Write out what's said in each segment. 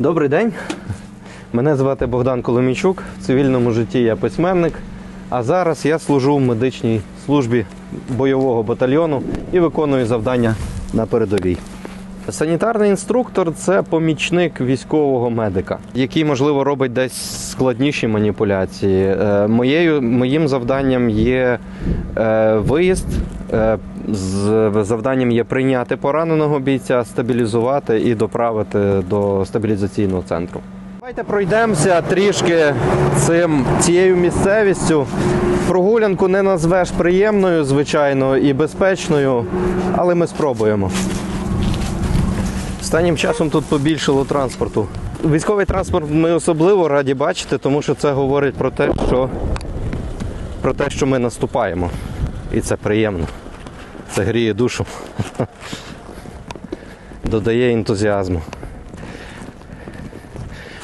Добрий день. Мене звати Богдан Коломійчук. В цивільному житті я письменник. А зараз я служу в медичній службі бойового батальйону і виконую завдання на передовій. Санітарний інструктор це помічник військового медика, який, можливо, робить десь складніші маніпуляції. Е, Моєю, моїм завданням є е, виїзд. Завданням є прийняти пораненого бійця, стабілізувати і доправити до стабілізаційного центру. Давайте пройдемося трішки цим, цією місцевістю. Прогулянку не назвеш приємною, звичайно, і безпечною, але ми спробуємо. Останнім часом тут побільшало транспорту. Військовий транспорт ми особливо раді бачити, тому що це говорить про те, що, про те, що ми наступаємо. І це приємно. Це гріє душу. Додає ентузіазму.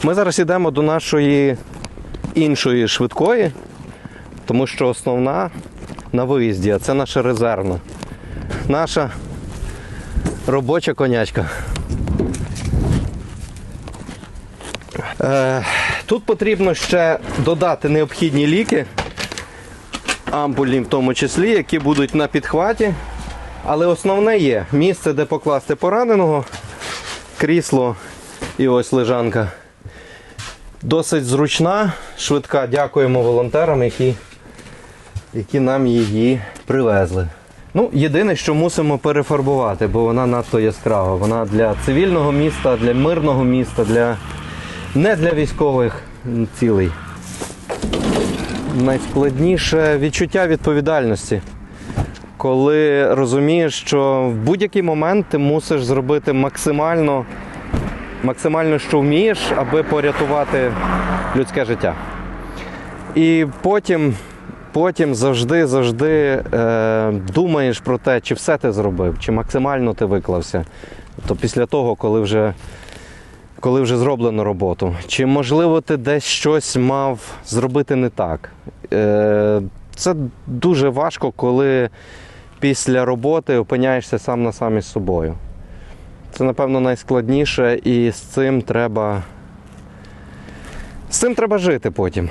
Ми зараз йдемо до нашої іншої швидкої, тому що основна на виїзді, а це наша резервна. Наша робоча конячка. Е, Тут потрібно ще додати необхідні ліки, ампульні в тому числі, які будуть на підхваті. Але основне є місце, де покласти пораненого, крісло і ось лежанка. Досить зручна, швидка. Дякуємо волонтерам, які, які нам її привезли. Ну, єдине, що мусимо перефарбувати, бо вона надто яскрава. Вона для цивільного міста, для мирного міста, для... не для військових цілей. Найскладніше відчуття відповідальності. Коли розумієш, що в будь-який момент ти мусиш зробити максимально максимально, що вмієш, аби порятувати людське життя. І потім, потім завжди, завжди е, думаєш про те, чи все ти зробив, чи максимально ти виклався. Тобто після того, коли вже, коли вже зроблено роботу. Чи можливо ти десь щось мав зробити не так. Е, це дуже важко, коли після роботи опиняєшся сам на сам із собою. Це, напевно, найскладніше, і з цим треба. З цим треба жити потім.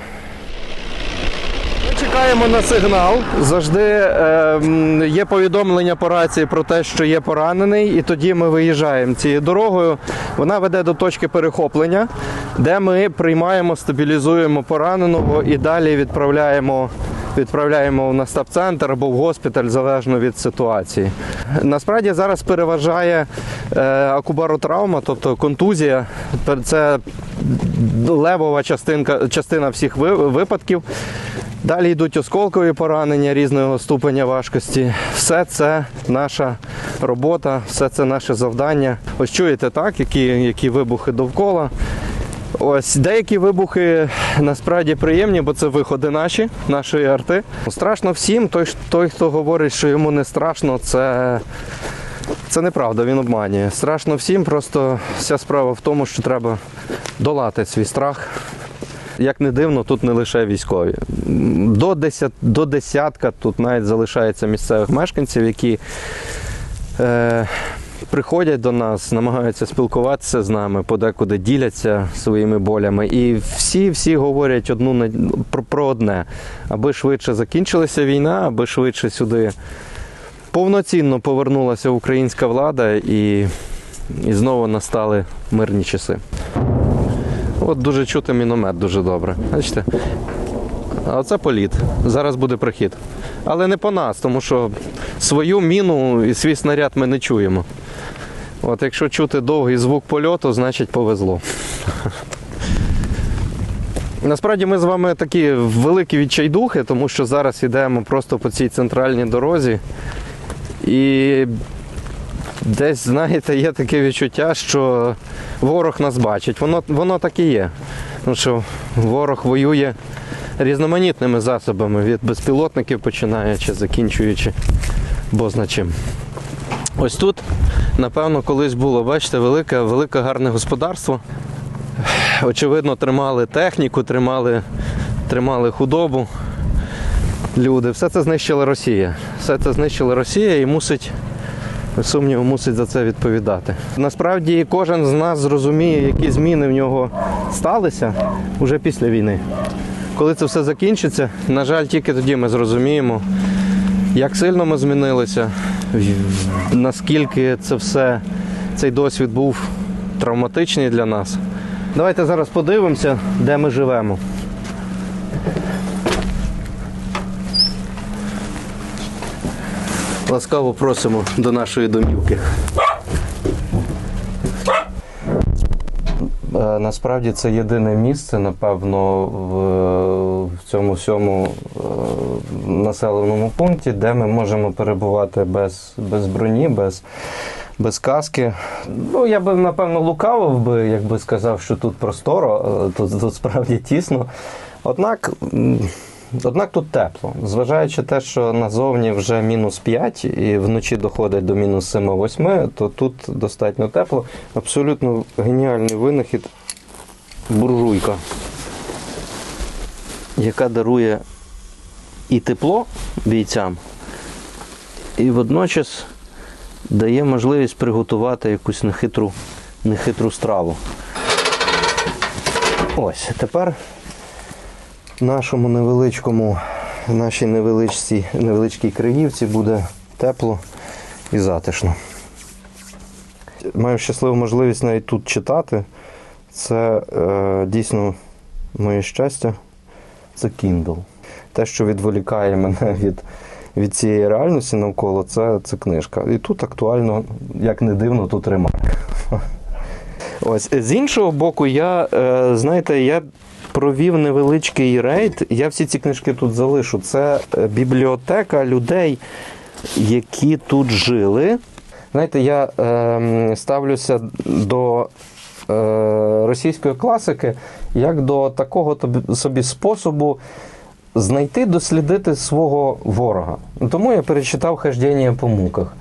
Ми чекаємо на сигнал. Завжди е, є повідомлення по рації про те, що є поранений, і тоді ми виїжджаємо цією дорогою. Вона веде до точки перехоплення, де ми приймаємо, стабілізуємо пораненого і далі відправляємо. Відправляємо на стаб-центр або в госпіталь залежно від ситуації. Насправді зараз переважає е, акубаротравма, тобто контузія. Це левова частинка, частина всіх випадків. Далі йдуть осколкові поранення різного ступеня важкості. Все це наша робота, все це наше завдання. Ось чуєте так, які, які вибухи довкола. Ось деякі вибухи насправді приємні, бо це виходи наші, нашої арти. Страшно всім. Той, той, хто говорить, що йому не страшно, це, це неправда, він обманює. Страшно всім, просто вся справа в тому, що треба долати свій страх. Як не дивно, тут не лише військові. До, десят, до десятка тут навіть залишається місцевих мешканців, які е, приходять до нас, намагаються спілкуватися з нами, подекуди діляться своїми болями. І всі, всі говорять одну про, про одне, аби швидше закінчилася війна, аби швидше сюди повноцінно повернулася українська влада і, і знову настали мирні часи. От дуже чути міномет дуже добре. Бачите? А це політ. Зараз буде прихід. Але не по нас, тому що свою міну і свій снаряд ми не чуємо. От якщо чути довгий звук польоту, значить повезло. Насправді ми з вами такі великі відчайдухи, тому що зараз йдемо просто по цій центральній дорозі. І десь, знаєте, є таке відчуття, що ворог нас бачить. Воно, воно так і є. Тому що ворог воює різноманітними засобами, від безпілотників починаючи, закінчуючи бозна чим. Ось тут, напевно, колись було, бачите, велике, велике гарне господарство. Очевидно, тримали техніку, тримали, тримали худобу. Люди. Все це знищила Росія. Все це знищила Росія і мусить сумніву мусить за це відповідати. Насправді кожен з нас зрозуміє, які зміни в нього сталися уже після війни. Коли це все закінчиться, на жаль, тільки тоді ми зрозуміємо, як сильно ми змінилися, наскільки це все, цей досвід був травматичний для нас. Давайте зараз подивимося, де ми живемо. Ласкаво просимо до нашої домівки. Насправді це єдине місце, напевно, в, в цьому всьому е, населеному пункті, де ми можемо перебувати без, без броні, без, без каски. Ну, я би, напевно, лукавив би, якби сказав, що тут просторо, е, тут, тут справді тісно. Однак. Однак тут тепло, зважаючи те, що назовні вже мінус 5 і вночі доходить до мінус 7-8, то тут достатньо тепло. Абсолютно геніальний винахід буржуйка, яка дарує і тепло бійцям, і водночас дає можливість приготувати якусь нехитру, нехитру страву. Ось, тепер нашому невеличкому, нашій невеличкій, невеличкій Криївці буде тепло і затишно. Маю щасливу можливість навіть тут читати. Це е, дійсно моє щастя. Це Kindle. Те, що відволікає мене від, від цієї реальності навколо, це, це книжка. І тут актуально, як не дивно, тут ремарк. Ось з іншого боку, я е, знаєте, я провів невеличкий рейд. Я всі ці книжки тут залишу. Це е, бібліотека людей, які тут жили. Знаєте, я е, ставлюся до е, російської класики як до такого собі способу знайти, дослідити свого ворога. Тому я перечитав хождення по муках.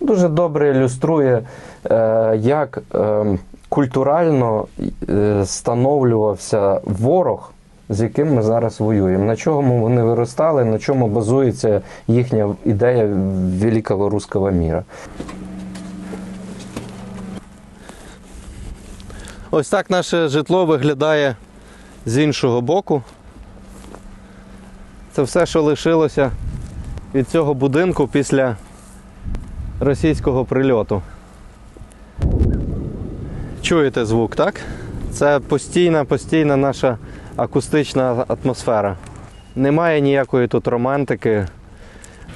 Дуже добре ілюструє, е, як е, культурально е, становлювався ворог, з яким ми зараз воюємо. На чому вони виростали, на чому базується їхня ідея великого руського міра. Ось так наше житло виглядає з іншого боку. Це все, що лишилося від цього будинку після російського прильоту. Чуєте звук, так? Це постійна, постійна наша акустична атмосфера. Немає ніякої тут романтики,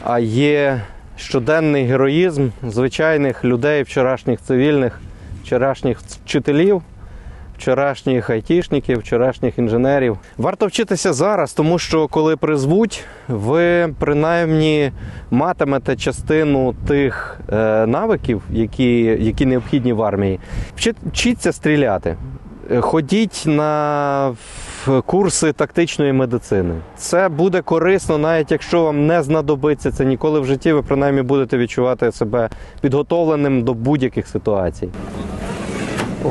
а є щоденний героїзм звичайних людей, вчорашніх цивільних, вчорашніх вчителів, вчорашніх айтішників, вчорашніх інженерів. Варто вчитися зараз, тому що коли призвуть, ви принаймні матимете частину тих е, навиків, які, які необхідні в армії. Вчіться стріляти. Ходіть на курси тактичної медицини. Це буде корисно, навіть якщо вам не знадобиться це ніколи в житті, ви принаймні будете відчувати себе підготовленим до будь-яких ситуацій.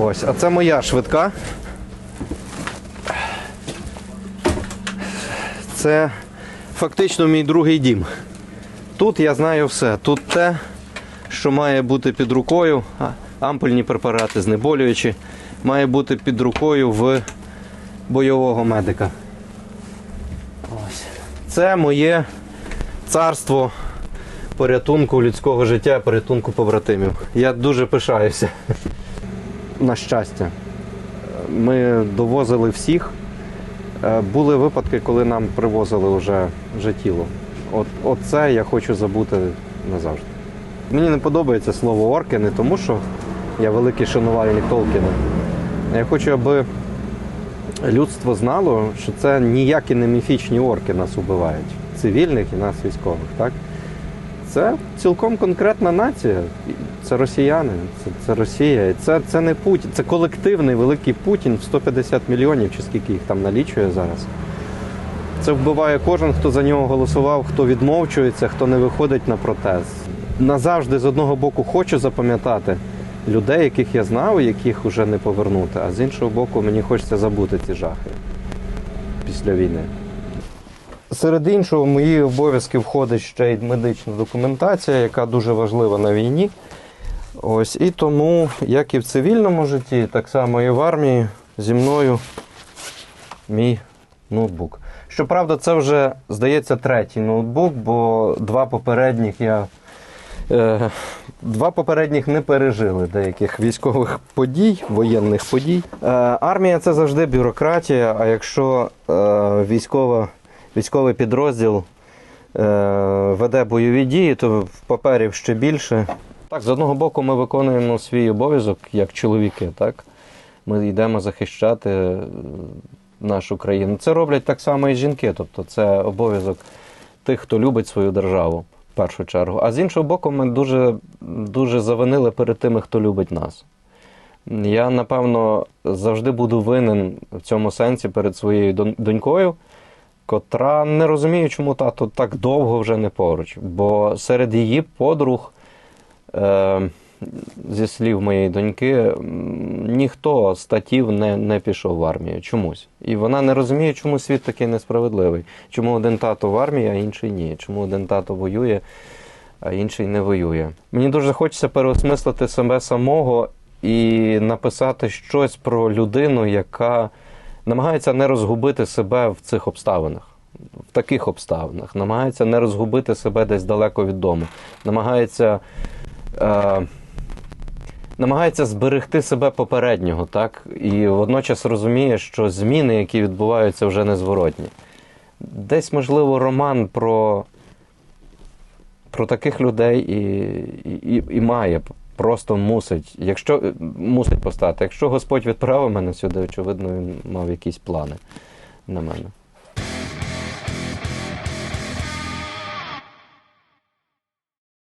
Ось, а це моя швидка. Це фактично мій другий дім. Тут я знаю все. Тут те, що має бути під рукою, ампульні препарати знеболюючі, має бути під рукою в бойового медика. Ось. Це моє царство порятунку людського життя, порятунку побратимів. Я дуже пишаюся. На щастя, ми довозили всіх. Е, Були випадки, коли нам привозили вже, вже тіло. От, оце я хочу забути назавжди. Мені не подобається слово орки не тому, що я великий шанувальник Толкіна. Я хочу, аби людство знало, що це ніякі не міфічні орки нас убивають, цивільних і нас військових. Так? Це цілком конкретна нація. Це росіяни, це, це Росія. Це, це не Путін, це колективний великий Путін в 150 мільйонів, чи скільки їх там налічує зараз. Це вбиває кожен, хто за нього голосував, хто відмовчується, хто не виходить на протест. Назавжди з одного боку хочу запам'ятати людей, яких я знав, яких вже не повернути. А з іншого боку, мені хочеться забути ці жахи після війни. Серед іншого, в мої обов'язки входить ще й медична документація, яка дуже важлива на війні. Ось і тому, як і в цивільному житті, так само і в армії зі мною мій ноутбук. Щоправда, це вже, здається, третій ноутбук, бо два попередніх я. Е, два попередніх не пережили деяких військових подій, воєнних подій. Е, армія це завжди бюрократія, а якщо е, військова, військовий підрозділ е, веде бойові дії, то в паперів ще більше. Так, з одного боку, ми виконуємо свій обов'язок як чоловіки, так? Ми йдемо захищати е, нашу країну. Це роблять так само і жінки. Тобто це обов'язок тих, хто любить свою державу в першу чергу. А з іншого боку, ми дуже, дуже завинили перед тими, хто любить нас. Я, напевно, завжди буду винен в цьому сенсі перед своєю донькою, котра не розуміє, чому тато так довго вже не поруч. Бо серед її подруг, е, зі слів моєї доньки, ніхто з татів не, не пішов в армію чомусь. І вона не розуміє, чому світ такий несправедливий. Чому один тато в армії, а інший ні. Чому один тато воює, а інший не воює. Мені дуже хочеться переосмислити себе самого і написати щось про людину, яка намагається не розгубити себе в цих обставинах. В таких обставинах, намагається не розгубити себе десь далеко від дому, намагається, е, намагається зберегти себе попереднього, так? І водночас розуміє, що зміни, які відбуваються, вже незворотні. Десь, можливо, роман про, про таких людей і, і, і має, просто мусить, якщо е, мусить постати. Якщо Господь відправив мене сюди, очевидно, він мав якісь плани на мене.